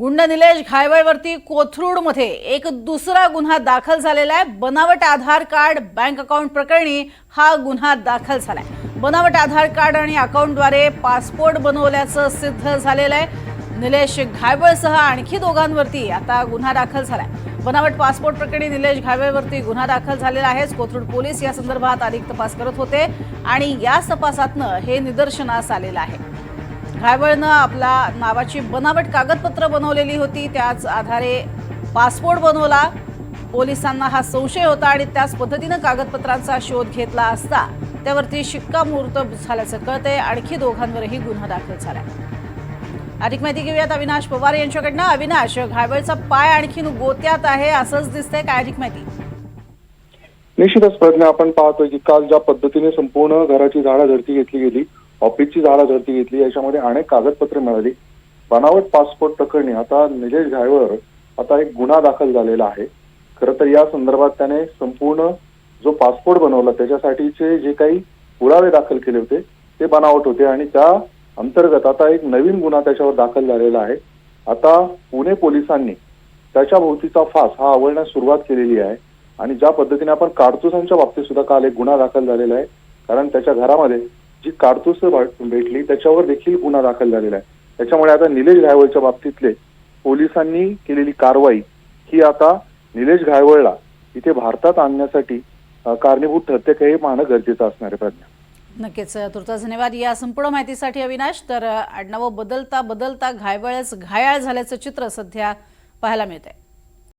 गुंड निलेश घायवळवरती कोथरूडमध्ये एक दुसरा गुन्हा दाखल झालेला आहे. बनावट आधार कार्ड बँक अकाउंट प्रकरणी हा गुन्हा दाखल झाला आहे बनावट आधार कार्ड आणि अकाउंटद्वारे पासपोर्ट बनवल्याचं सिद्ध झालेलं आहे. निलेश घायवळसह आणखी दोघांवरती आता गुन्हा दाखल झाला आहे बनावट पासपोर्ट प्रकरणी निलेश घायवळवरती गुन्हा दाखल झालेला आहे. कोथरूड पोलीस या संदर्भात अधिक तपास करत होते आणि याच तपासातनं हे निदर्शनास आलेलं आहे. घायवळनं आपला नावाची बनावट कागदपत्र बनवलेली होती. त्याच आधारे पासपोर्ट बनवला. पोलिसांना हा संशय होता आणि त्याच पद्धतीनं कागदपत्रांचा शोध घेतला असता त्यावरती शिक्कामोर्तब झाल्याचं कळतंय. आणखी दोघांवरही गुन्हा दाखल झालाय अधिक माहिती घेऊयात अविनाश पवार यांच्याकडनं. अविनाश घायवळचा पाय आणखीन गोत्यात आहे असंच दिसतंय. काय अधिक माहिती? निश्चितच प्रज्ञा आपण पाहतोय की काल ज्या पद्धतीने संपूर्ण घराची झाडाझडती घेतली गेली ऑफिसची झाडाझडती घेतली. याच्यामध्ये अनेक कागदपत्रे मिळाली. बनावट पासपोर्ट प्रकरणी आता निलेश घायवर आता एक गुन्हा दाखल झालेला आहे. खरं तर या संदर्भात त्याने संपूर्ण जो पासपोर्ट बनवला त्याच्यासाठीचे जे काही पुरावे दाखल केले होते ते बनावट होते आणि त्या अंतर्गत आता एक नवीन गुन्हा त्याच्यावर दाखल झालेला आहे. आता पुणे पोलिसांनी त्याच्या भोवतीचा फास हा आवळण्यास सुरुवात केलेली आहे आणि ज्या पद्धतीने आपण काडतुसांच्या बाबतीत सुद्धा काल एक गुन्हा दाखल झालेला आहे कारण त्याच्या घरामध्ये जी काडतुस भेटली त्याच्यावर देखील गुन्हा दाखल झालेला आहे. त्याच्यामुळे आता निलेश घायवळच्या बाबतीतले पोलिसांनी केलेली कारवाई ही आता निलेश घायवळला इथे भारतात आणण्यासाठी कारणीभूत ठरते का हे पाहणं गरजेचं असणार आहे प्रज्ञा. नक्कीच तुर्तास धन्यवाद. या संपूर्ण माहितीसाठी अविनाश तर आडनावं बदलता बदलता घायवळच घायाळ झाल्याचं चित्र सध्या पाहायला मिळतंय.